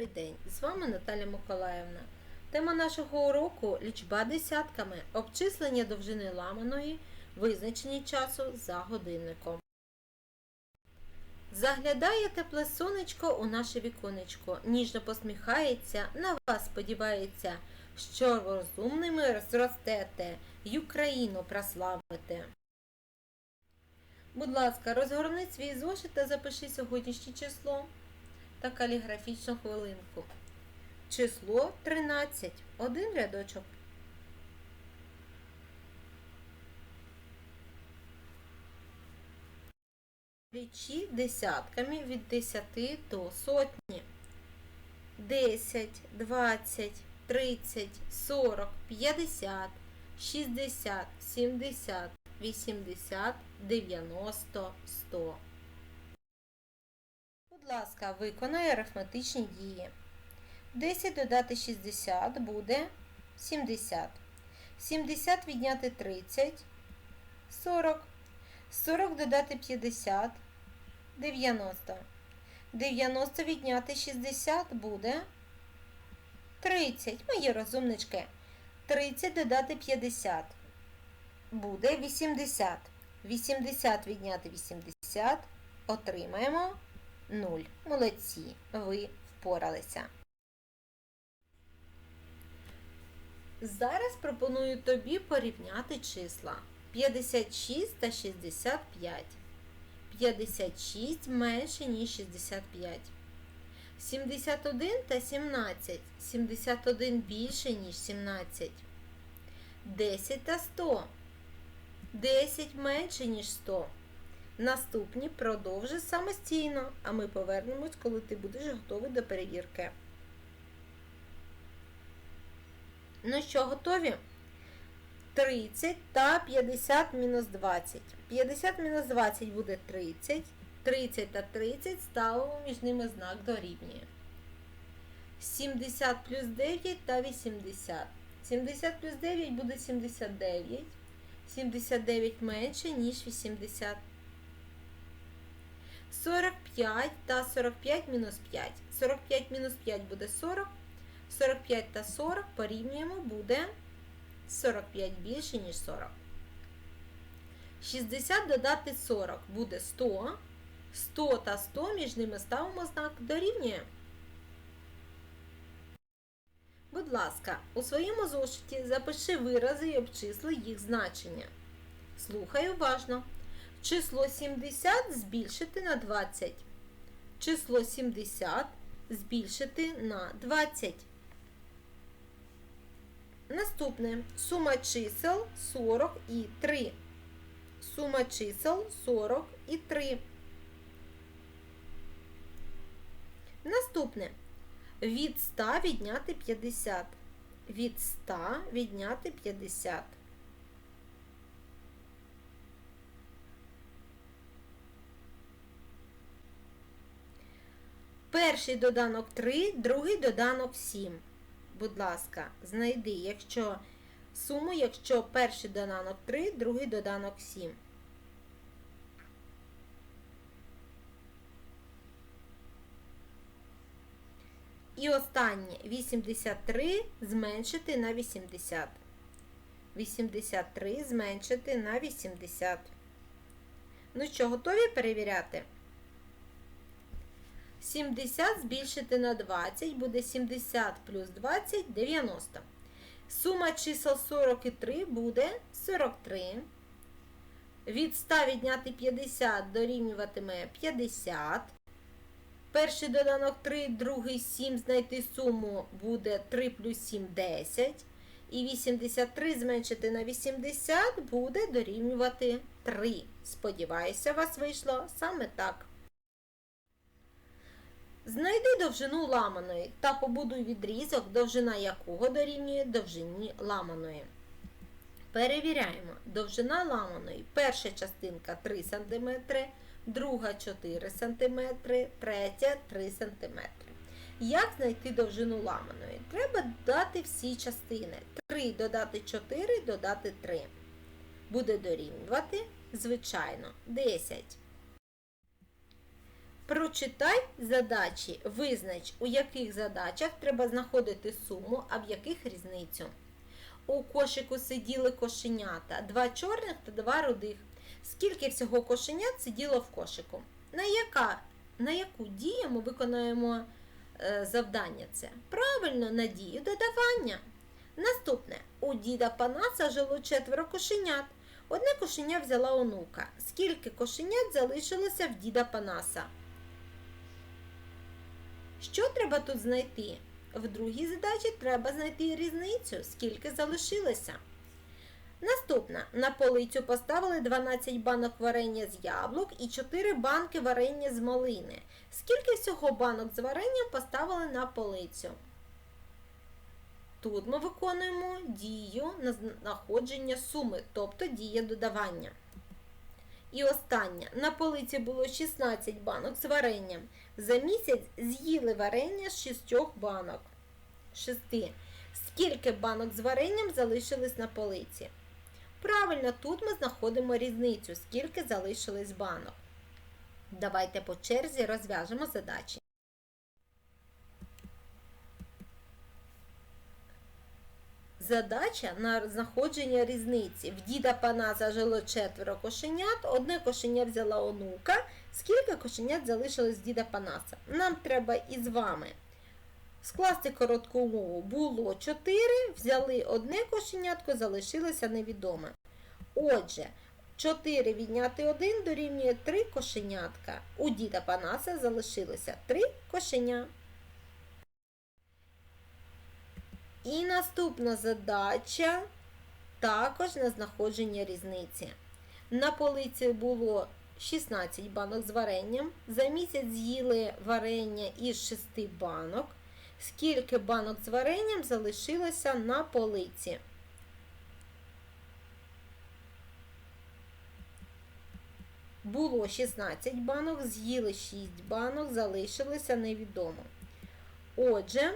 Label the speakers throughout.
Speaker 1: Добрий день! З вами Наталя Миколаївна. Тема нашого уроку лічба десятками, обчислення довжини ламаної, визначення часу за годинником. Заглядає тепле сонечко у наше віконечко, ніжно посміхається, на вас сподівається, що розумними зростете й Україну прославите. Будь ласка, розгорни свій зошит та запиши сьогоднішнє число та каліграфічну хвилинку. Число 13. Один рядочок. Річі десятками від 10 до сотні. 10, 20, 30, 40, 50, 60, 70, 80, 90, 100. Будь ласка, виконай арифметичні дії. 10 додати 60 буде 70. 70 відняти 30 40. 40 додати 50 90. 90 відняти 60 буде 30. Мої розумнички. 30 додати 50 буде 80. 80 відняти 80 отримаємо 0. Молодці, ви впоралися. Зараз пропоную тобі порівняти числа 56 та 65. 56 менше, ніж 65. 71 та 17. 71 більше, ніж 17. 10 та 100. 10 менше, ніж 100. Наступні продовжи самостійно, а ми повернемось, коли ти будеш готовий до перевірки. Ну що, готові? 30 та 50 мінус 20. 50 мінус 20 буде 30. 30 та 30 ставимо між ними знак дорівнює. 70 плюс 9 та 80. 70 плюс 9 буде 79. 79 менше, ніж 80. 45 та 45 мінус 5. 45 мінус 5 буде 40. 45 та 40 порівнюємо, буде 45 більше, ніж 40. 60 додати 40 буде 100. 100 та 100 між ними ставимо знак дорівнює. Будь ласка, у своєму зошиті запиши вирази і обчисли їх значення. Слухай уважно. Число 70 збільшити на 20. Число 70 збільшити на 20. Наступне сума чисел 40 і 3. Сума чисел 40 і 3. Наступне від 100 відняти 50. Від 100 відняти 50. Перший доданок 3, другий доданок 7 будь ласка, знайди, якщо суму, якщо перший доданок 3, другий доданок 7. І останнє 83 зменшити на 80. 83 зменшити на 80. Ну що, готові перевіряти? 70 збільшити на 20 буде 70 плюс 20 90. Сума чисел 43 буде 43. Від 100 відняти 50 дорівнюватиме 50. Перший доданок 3, другий 7 знайти суму буде 3 плюс 7 10. І 83 зменшити на 80 буде дорівнювати 3. Сподіваюся, у вас вийшло саме так. Знайди довжину ламаної та побудуй відрізок, довжина якого дорівнює довжині ламаної. Перевіряємо. Довжина ламаної. Перша частинка 3 см, друга 4 см, третя 3 см. Як знайти довжину ламаної? Треба додати всі частини. 3 додати 4, додати 3. Буде дорівнювати, звичайно, 10. Прочитай задачі, визнач, у яких задачах треба знаходити суму, а в яких різницю. У кошику сиділи кошенята, два чорних та два рудих. Скільки всього кошенят сиділо в кошику? На, яка, на яку дію ми виконуємо е, завдання це? Правильно, на дію додавання. Наступне. У діда Панаса жило четверо кошенят. Одне кошеня взяла онука. Скільки кошенят залишилося в діда Панаса? Що треба тут знайти? В другій задачі треба знайти різницю, скільки залишилося. Наступна. На полицю поставили 12 банок варення з яблук і 4 банки варення з малини. Скільки всього банок з варенням поставили на полицю? Тут ми виконуємо дію на знаходження суми, тобто дія додавання. І останнє. На полиці було 16 банок з варенням. За місяць з'їли варення з 6 банок. 6. Скільки банок з варенням залишилось на полиці? Правильно, тут ми знаходимо різницю, скільки залишилось банок. Давайте по черзі розв'яжемо задачі. Задача на знаходження різниці. В діда Панаса жило четверо кошенят, одне кошеня взяла онука. Скільки кошенят залишилось діда Панаса? Нам треба із вами скласти коротку умову. Було 4, взяли одне кошенятко, залишилося невідоме. Отже, 4 відняти 1 дорівнює 3 кошенятка. У діда Панаса залишилося 3 кошеня. І наступна задача також на знаходження різниці. На полиці було 16 банок з варенням. За місяць з'їли варення із 6 банок. Скільки банок з варенням залишилося на полиці? Було 16 банок, з'їли 6 банок, залишилося невідомо. Отже,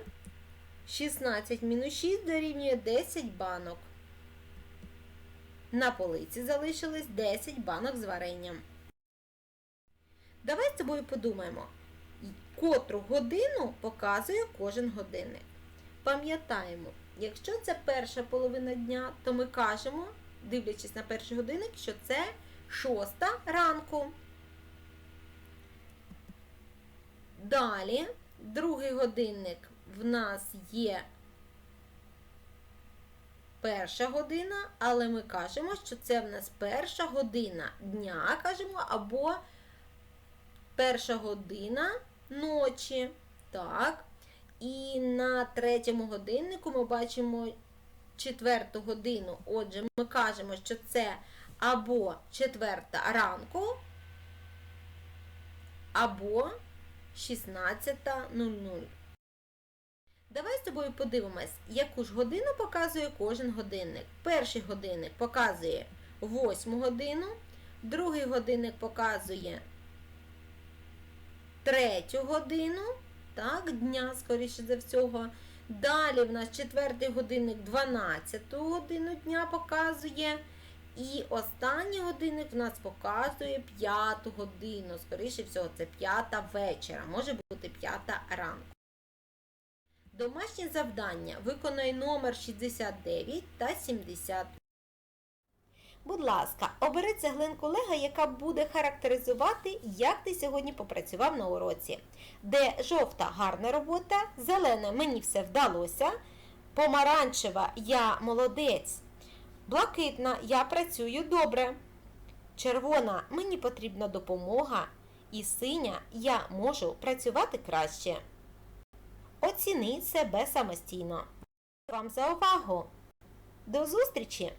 Speaker 1: 16 мінус 6 дорівнює 10 банок. На полиці залишилось 10 банок з варенням. Давай з тобою подумаємо, котру годину показує кожен годинник. Пам'ятаємо, якщо це перша половина дня, то ми кажемо, дивлячись на перший годинник, що це 6 ранку. Далі, другий годинник в нас є перша година, але ми кажемо, що це в нас перша година дня, кажемо, або перша година ночі. Так. І на третьому годиннику ми бачимо четверту годину. Отже, ми кажемо, що це або четверта ранку, або 16.00. Давай з тобою подивимось, яку ж годину показує кожен годинник. Перший годинник показує 8 годину, другий годинник показує 3 годину так, дня, скоріше за всього. Далі в нас четвертий годинник 12 годину дня показує. І останній годинник в нас показує 5 годину. Скоріше всього, це 5 вечора, може бути 5 ранку. Домашнє завдання. Виконай номер 69 та 70. Будь ласка, обери цеглинку Лего, яка буде характеризувати, як ти сьогодні попрацював на уроці. Де жовта гарна робота, зелена мені все вдалося, помаранчева я молодець. Блакитна я працюю добре. Червона мені потрібна допомога. І синя я можу працювати краще. Оціни себе самостійно. Вам за увагу! До зустрічі!